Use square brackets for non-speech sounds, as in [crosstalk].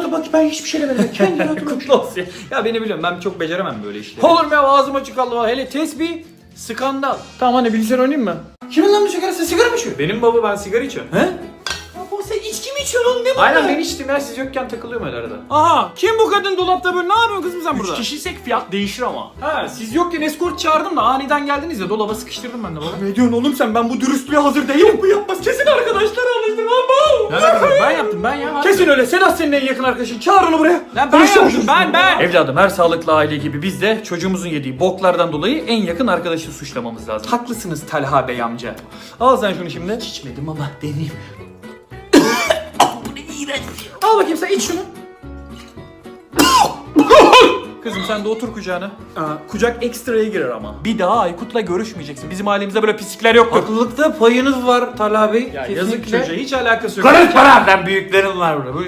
otur bak ben hiçbir şey demedim. Kendine [laughs] otur. Kutlu olsun. Ya beni biliyorum ben çok beceremem böyle işleri. Olur mu ya ağzım açık kaldı. valla. Hele tesbih skandal. Tamam anne bilgisayar oynayayım mı? Kimin lan bu sigarası? Sigara mı içiyor? Benim baba ben sigara içiyorum. He? Baba sen içki mi içiyorsun oğlum ne bu? Aynen ben içtim ya siz yokken takılıyorum öyle arada. Aha kim bu kadın dolapta böyle ne yapıyorsun kızım sen burada? Üç kişiysek fiyat değişir ama. Ha siz yokken eskort çağırdım da aniden geldiniz ya dolaba sıkıştırdım ben de baba. Ne diyorsun oğlum sen ben bu dürüstlüğe hazır değilim bu yapmaz kesin yaptım ben ya. Kesin öyle Sedat senin en yakın arkadaşın çağır onu buraya. Lan ben Konuşacağım yaptım ben ben. Evladım her sağlıklı aile gibi biz de çocuğumuzun yediği boklardan dolayı en yakın arkadaşı suçlamamız lazım. Haklısınız Talha Bey amca. Al sen şunu şimdi. içmedim ama deneyeyim. [coughs] Al bakayım sen iç şunu. Kızım sen de otur kucağına. Aa, kucak ekstraya girer ama. Bir daha Aykut'la görüşmeyeceksin. Bizim ailemizde böyle pislikler yoktur. Haklılıkta payınız var Talha Bey. Ya yazık çocuğa hiç alakası yok. Karışma lan ben büyüklerim var burada. Bu